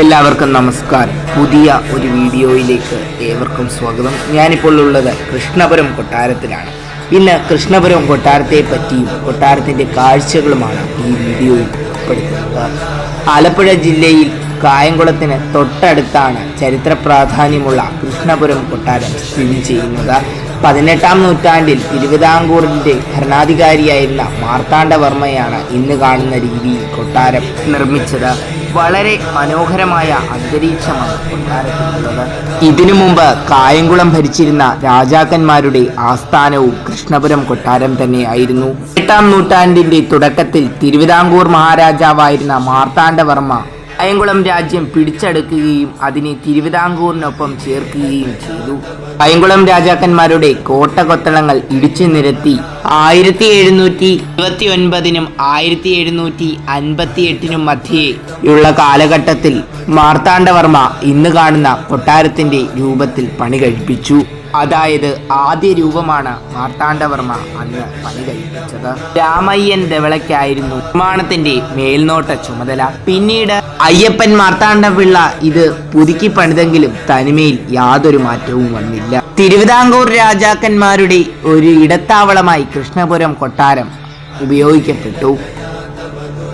എല്ലാവർക്കും നമസ്കാരം. പുതിയ ഒരു വീഡിയോയിലേക്ക് ഏവർക്കും സ്വാഗതം. ഞാനിപ്പോൾ ഉള്ളത് കൃഷ്ണപുരം കൊട്ടാരത്തിലാണ്. ഇന്ന് കൃഷ്ണപുരം കൊട്ടാരത്തെ പറ്റിയും കൊട്ടാരത്തിന്റെ കാഴ്ചകളുമാണ് ഈ വീഡിയോയിൽ ഉൾപ്പെടുത്തുന്നത്. ആലപ്പുഴ ജില്ലയിൽ കായംകുളത്തിന് തൊട്ടടുത്താണ് ചരിത്ര പ്രാധാന്യമുള്ള കൃഷ്ണപുരം കൊട്ടാരം സ്ഥിതി ചെയ്യുന്നത്. പതിനെട്ടാം നൂറ്റാണ്ടിൽ തിരുവിതാംകൂറിന്റെ ഭരണാധികാരിയായിരുന്ന മാർത്താണ്ഡവർമ്മയാണ് ഇന്ന് കാണുന്ന രീതിയിൽ കൊട്ടാരം നിർമ്മിച്ചത്. വളരെ മനോഹരമായ അന്തരീക്ഷമാണ് കൊട്ടാരത്തിലുള്ളത്. ഇതിനു മുമ്പ് കായംകുളം ഭരിച്ചിരുന്ന രാജാക്കന്മാരുടെ ആസ്ഥാനവും കൃഷ്ണപുരം കൊട്ടാരം തന്നെയായിരുന്നു. എട്ടാം നൂറ്റാണ്ടിന്റെ തുടക്കത്തിൽ തിരുവിതാംകൂർ മഹാരാജാവായിരുന്ന മാർത്താണ്ഡവർമ്മ കായംകുളം രാജ്യം പിടിച്ചെടുക്കുകയും അതിനെ തിരുവിതാംകൂറിനൊപ്പം ചേർക്കുകയും ചെയ്തു. കായംകുളം രാജാക്കന്മാരുടെ കോട്ട കൊത്തളങ്ങൾ ഇടിച്ചു നിരത്തി. ആയിരത്തി എഴുന്നൂറ്റി ഇരുപത്തി ഒൻപതിനും ആയിരത്തി എഴുന്നൂറ്റി അൻപത്തി എട്ടിനും മധ്യേയുള്ള കാലഘട്ടത്തിൽ മാർത്താണ്ഡവർമ്മ ഇന്ന് കാണുന്ന കൊട്ടാരത്തിന്റെ രൂപത്തിൽ പണി കഴിപ്പിച്ചു. അതായത് ആദ്യ രൂപമാണ് മാർത്താണ്ഡവർമ്മ അന്ന് പണി കഴിപ്പിച്ചത് രാമയ്യൻ ധവളയ്ക്കായിരുന്നു നിർമ്മാണത്തിന്റെ മേൽനോട്ട ചുമതല. പിന്നീട് അയ്യപ്പൻ മാർത്താണ്ഡപിള്ള ഇത് പുതുക്കി പണിതെങ്കിലും തനിമയിൽ യാതൊരു മാറ്റവും വന്നില്ല. തിരുവിതാംകൂർ രാജാക്കന്മാരുടെ ഒരു ഇടത്താവളമായി കൃഷ്ണപുരം കൊട്ടാരം ഉപയോഗിക്കപ്പെട്ടു.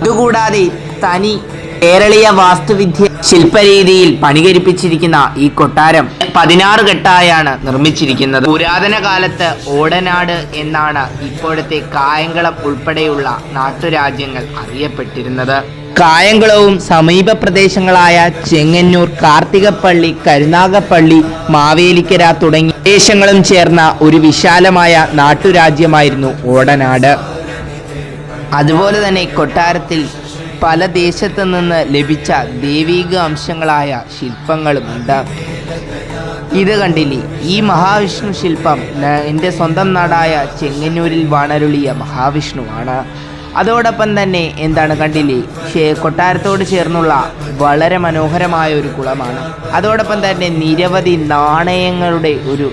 അതുകൂടാതെ തനി കേരളീയ വാസ്തുവിദ്യ ശില്പരീതിയിൽ പണികരിപ്പിച്ചിരിക്കുന്ന ഈ കൊട്ടാരം പതിനാറ് കെട്ടായാണ് നിർമ്മിച്ചിരിക്കുന്നത്. പുരാതന കാലത്ത് ഓടനാട് എന്നാണ് ഇപ്പോഴത്തെ കായംകുളം ഉൾപ്പെടെയുള്ള നാട്ടുരാജ്യങ്ങൾ അറിയപ്പെട്ടിരുന്നത്. കായംകുളവും സമീപ പ്രദേശങ്ങളായ ചെങ്ങന്നൂർ കാർത്തികപ്പള്ളി കരുനാഗപ്പള്ളി മാവേലിക്കര തുടങ്ങിയ പ്രദേശങ്ങളും ചേർന്ന ഒരു വിശാലമായ നാട്ടുരാജ്യമായിരുന്നു ഓടനാട്. അതുപോലെ തന്നെ കൊട്ടാരത്തിൽ പല ദേശത്തു നിന്ന് ലഭിച്ച ദൈവിക അംശങ്ങളായ ശില്പങ്ങളുമുണ്ട് ഇത് കണ്ടില്ലേ? ഈ മഹാവിഷ്ണു ശില്പം എന്റെ സ്വന്തം നാടായ ചെങ്ങന്നൂരിൽ വാണരുളിയ മഹാവിഷ്ണുവാണ്. അതോടൊപ്പം തന്നെ എന്താണ് കണ്ടില്ലേ? കൊട്ടാരത്തോട് ചേർന്നുള്ള വളരെ മനോഹരമായ ഒരു കുളമാണ്. അതോടൊപ്പം തന്നെ നിരവധി നാണയങ്ങളുടെ ഒരു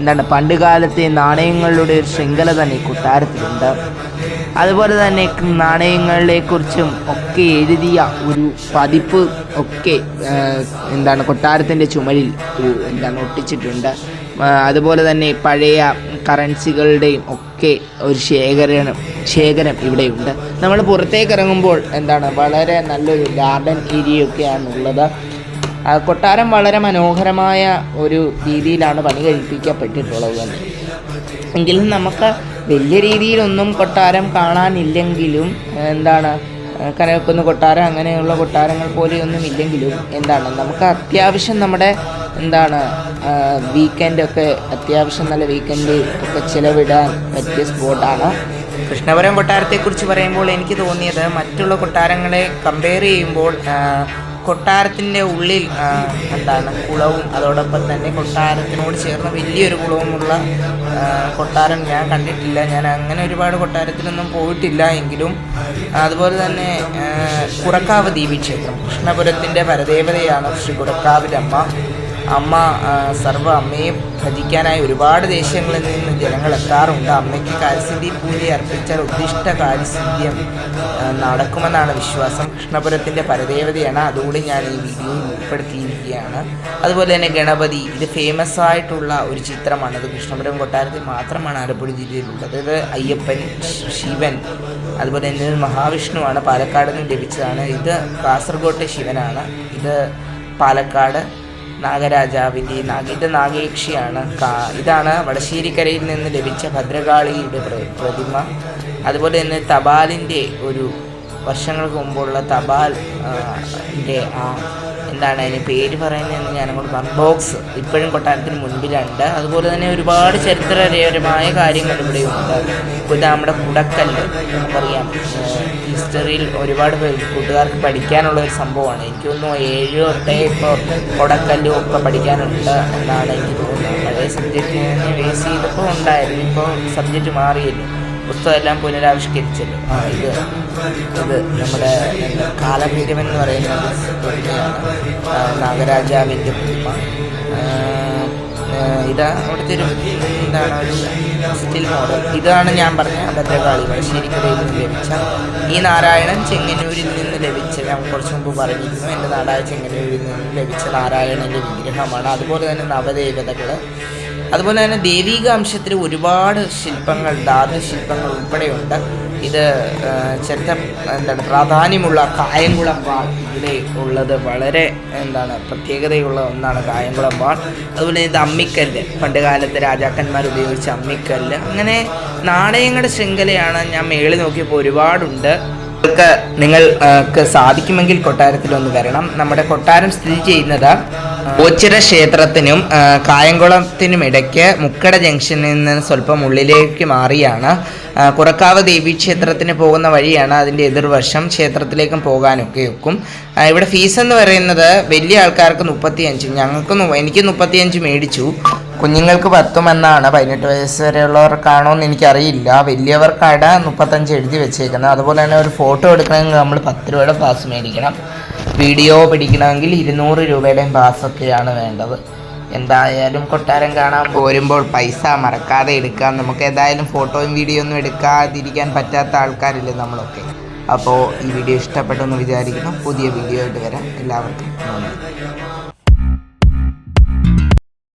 എന്താണ് പണ്ട് കാലത്തെ നാണയങ്ങളുടെ ഒരു ശൃംഖല തന്നെ കൊട്ടാരത്തിലുണ്ട്. അതുപോലെ തന്നെ നാണയങ്ങളെ കുറിച്ചും ഒക്കെ എഴുതിയ ഒരു പതിപ്പ് ഒക്കെ എന്താണ് കൊട്ടാരത്തിന്റെ ചുമരിൽ എന്താണ് ഒട്ടിച്ചിട്ടുണ്ട്. അതുപോലെ തന്നെ പഴയ കറൻസികളുടെയും ഒക്കെ ഒരു ശേഖരണം ശേഖരം ഇവിടെയുണ്ട്. നമ്മൾ പുറത്തേക്ക് ഇറങ്ങുമ്പോൾ എന്താണ് വളരെ നല്ലൊരു ഗാർഡൻ ഏരിയ ഒക്കെയാണുള്ളത് ആ, കൊട്ടാരം വളരെ മനോഹരമായ ഒരു രീതിയിലാണ് പണി കഴിപ്പിക്കപ്പെട്ടിട്ടുള്ളത്. തന്നെ എങ്കിലും നമുക്ക് വലിയ രീതിയിലൊന്നും കൊട്ടാരം കാണാനില്ലെങ്കിലും എന്താണ് കനകക്കുന്ന് കൊട്ടാരം അങ്ങനെയുള്ള കൊട്ടാരങ്ങൾ പോലെയൊന്നും ഇല്ലെങ്കിലും എന്താണ് നമുക്ക് അത്യാവശ്യം നമ്മുടെ എന്താണ് വീക്കെൻഡൊക്കെ അത്യാവശ്യം നല്ല വീക്കെൻഡ് ഒക്കെ ചിലവിടാൻ പറ്റിയ സ്പോട്ടാണ് കൃഷ്ണപുരം കൊട്ടാരത്തെക്കുറിച്ച് പറയുമ്പോൾ എനിക്ക് തോന്നിയത് മറ്റുള്ള കൊട്ടാരങ്ങളെ കമ്പയർ ചെയ്യുമ്പോൾ കൊട്ടാരത്തിന്റെ ഉള്ളിൽ എന്താണ് കുളവും അതോടൊപ്പം തന്നെ കൊട്ടാരത്തിനോട് ചേർന്ന വലിയൊരു കുളവുമുള്ള കൊട്ടാരം ഞാൻ കണ്ടിട്ടില്ല. ഞാൻ അങ്ങനെ ഒരുപാട് കൊട്ടാരത്തിലൊന്നും പോയിട്ടില്ല എങ്കിലും അതുപോലെ തന്നെ കുറക്കാവ് ദേവീക്ഷേത്രം കൃഷ്ണപുരത്തിന്റെ പരദേവതയാണ് ശ്രീ കുറക്കാവിലമ്മ. അമ്മ സർവ അമ്മയെ ഭജിക്കാനായി ഒരുപാട് ദേശങ്ങളിൽ നിന്ന് ജനങ്ങൾ എത്താറുണ്ട്. അമ്മയ്ക്ക് കാര്യസിദ്ധി പൂജ അർപ്പിച്ചാൽ ഉദ്ദിഷ്ട കാര്യസിദ്ധ്യം നടക്കുമെന്നാണ് വിശ്വാസം. കൃഷ്ണപുരത്തിന്റെ പരദേവതയാണ്. അതുകൂടി ഞാൻ ഈ വീഡിയോയിൽ ഉൾപ്പെടുത്തിയിരിക്കുകയാണ്. അതുപോലെ തന്നെ ഗണപതി. ഇത് ഫേമസ് ആയിട്ടുള്ള ഒരു ചിത്രമാണ്. ഇത് കൃഷ്ണപുരം കൊട്ടാരത്തിൽ മാത്രമാണ് ആലപ്പുഴ ജില്ലയിലുള്ളത്. ഇത് അയ്യപ്പൻ ശിവൻ അതുപോലെ തന്നെ മഹാവിഷ്ണുവാണ്. പാലക്കാട് നിന്ന് ലഭിച്ചതാണ്. ഇത് കാസർഗോട്ടെ ശിവനാണ്. ഇത് പാലക്കാട് നാഗരാജാവിന്റെ നാഗ ഇത് നാഗേക്ഷിയാണ് ഇതാണ് വടശ്ശേരിക്കരയിൽ നിന്ന് ലഭിച്ച ഭദ്രകാളിയുടെ പ്ര- പ്രതിമ. അതുപോലെ തന്നെ തപാലിന്റെ ഒരു വർഷങ്ങൾക്ക് മുമ്പുള്ള തപാൽ ആ എന്താണ് അതിന് പേര് പറയുന്നതെന്ന് ഞാനങ്ങോട്ട് പറഞ്ഞു. ബോക്സ് ഇപ്പോഴും കൊട്ടാരത്തിന് മുൻപിലുണ്ട് അതുപോലെ തന്നെ ഒരുപാട് ചരിത്രപരമായ കാര്യങ്ങൾ ഇവിടെയുണ്ട് ഇപ്പോൾ ഇത് നമ്മുടെ കുടക്കല്ല് നമുക്കറിയാം. ഹിസ്റ്ററിയിൽ ഒരുപാട് പേർ കൂട്ടുകാർക്ക് പഠിക്കാനുള്ള ഒരു സംഭവമാണ്. എനിക്ക് തോന്നുന്നു ഏഴോ എട്ടേ ഇപ്പോൾ കുടക്കല്ലും ഒക്കെ പഠിക്കാനുണ്ട് എന്നാണ് എനിക്ക് തോന്നുന്നത്. പഴയ സബ്ജക്റ്റിനെ ബേസ് ചെയ്തപ്പോൾ ഉണ്ടായിരുന്നു. ഇപ്പോൾ സബ്ജക്റ്റ് മാറിയല്ലോ. പുസ്തകം എല്ലാം പുനരാവിഷ്കരിച്ചല്ലോ ഇത് ഇത് നമ്മുടെ കാലഭൈരവൻ എന്ന് പറയുന്നത് നാഗരാജാവിന്റെ പ്രതിമ ഇതാ അവിടുത്തെ ഒരു എന്താണ് ഒരു സ്റ്റിൽ മോഡൽ ഇതാണ് ഞാൻ പറഞ്ഞ ഭദ്രകാളി ശരിക്കും ലഭിച്ച ഈ നാരായണൻ ചെങ്ങന്നൂരിൽ നിന്ന് ലഭിച്ച ഞാൻ കുറച്ച് മുമ്പ് പറഞ്ഞിരുന്നു. എന്റെ നാടായ ചെങ്ങന്നൂരിൽ നിന്ന് ലഭിച്ച നാരായണന്റെ വിഗ്രഹമാണ്. അതുപോലെ തന്നെ നവദേവതകൾ അതുപോലെ തന്നെ ദൈവിക അംശത്തിൽ ഒരുപാട് ശില്പങ്ങൾ ധാതു ശില്പങ്ങൾ ഉൾപ്പെടെയുണ്ട്. ഇത് ചരിത്ര എന്താണ് പ്രാധാന്യമുള്ള കായംകുളം വാൾ ഇവിടെ ഉള്ളത് വളരെ എന്താണ് പ്രത്യേകതയുള്ള ഒന്നാണ് കായംകുളം വാൾ. അതുപോലെ ഇത് അമ്മിക്കല്ല്. പണ്ട് കാലത്ത് രാജാക്കന്മാർ ഉപയോഗിച്ച അമ്മിക്കല്ല്. അങ്ങനെ നാണയങ്ങളുടെ ശൃംഖലയാണ് ഞാൻ മേളിൽ നോക്കിയപ്പോൾ ഒരുപാടുണ്ട്. നിങ്ങൾക്ക് നിങ്ങൾക്ക് സാധിക്കുമെങ്കിൽ കൊട്ടാരത്തിൽ ഒന്ന് വരണം. നമ്മുടെ കൊട്ടാരം സ്ഥിതി ചെയ്യുന്നത് ഓച്ചിറ ക്ഷേത്രത്തിനും കായംകുളത്തിനും ഇടയ്ക്ക് മുക്കട ജംഗ്ഷനിൽ നിന്ന് സ്വല്പം ഉള്ളിലേക്ക് മാറിയാണ്. കുറക്കാവ് ദേവി ക്ഷേത്രത്തിന് പോകുന്ന വഴിയാണ് അതിന്റെ എതിർവശം ക്ഷേത്രത്തിലേക്കും പോകാനൊക്കെ ഒക്കും ഇവിടെ ഫീസ് എന്ന് പറയുന്നത് വലിയ ആൾക്കാർക്ക് മുപ്പത്തിയഞ്ചും ഞങ്ങൾക്ക് എനിക്ക് മുപ്പത്തിയഞ്ച് മേടിച്ചു. കുഞ്ഞുങ്ങൾക്ക് പത്തും എന്നാണ് പതിനെട്ട് വയസ്സ് വരെയുള്ളവർക്കാണോ എന്ന് എനിക്കറിയില്ല വലിയവർക്കാണ് മുപ്പത്തഞ്ച് എഴുതി വെച്ചേക്കുന്നത്. അതുപോലെ തന്നെ ഒരു ഫോട്ടോ എടുക്കണമെങ്കിൽ നമ്മൾ പത്ത് രൂപയുടെ പാസ് മേടിക്കണം. വീഡിയോ പിടിക്കണമെങ്കിൽ ഇരുന്നൂറ് രൂപയുടെയും പാസ്സൊക്കെയാണ് വേണ്ടത്. എന്തായാലും കൊട്ടാരം കാണാൻ പോരുമ്പോൾ പൈസ മറക്കാതെ എടുക്കാം. നമുക്ക് ഏതായാലും ഫോട്ടോയും വീഡിയോ ഒന്നും എടുക്കാതിരിക്കാൻ പറ്റാത്ത ആൾക്കാരില്ലേ നമ്മളൊക്കെ. അപ്പോൾ ഈ വീഡിയോ ഇഷ്ടപ്പെട്ടെന്ന് വിചാരിക്കുന്നു. പുതിയ വീഡിയോ ആയിട്ട് വരാം. എല്ലാവർക്കും നന്ദി.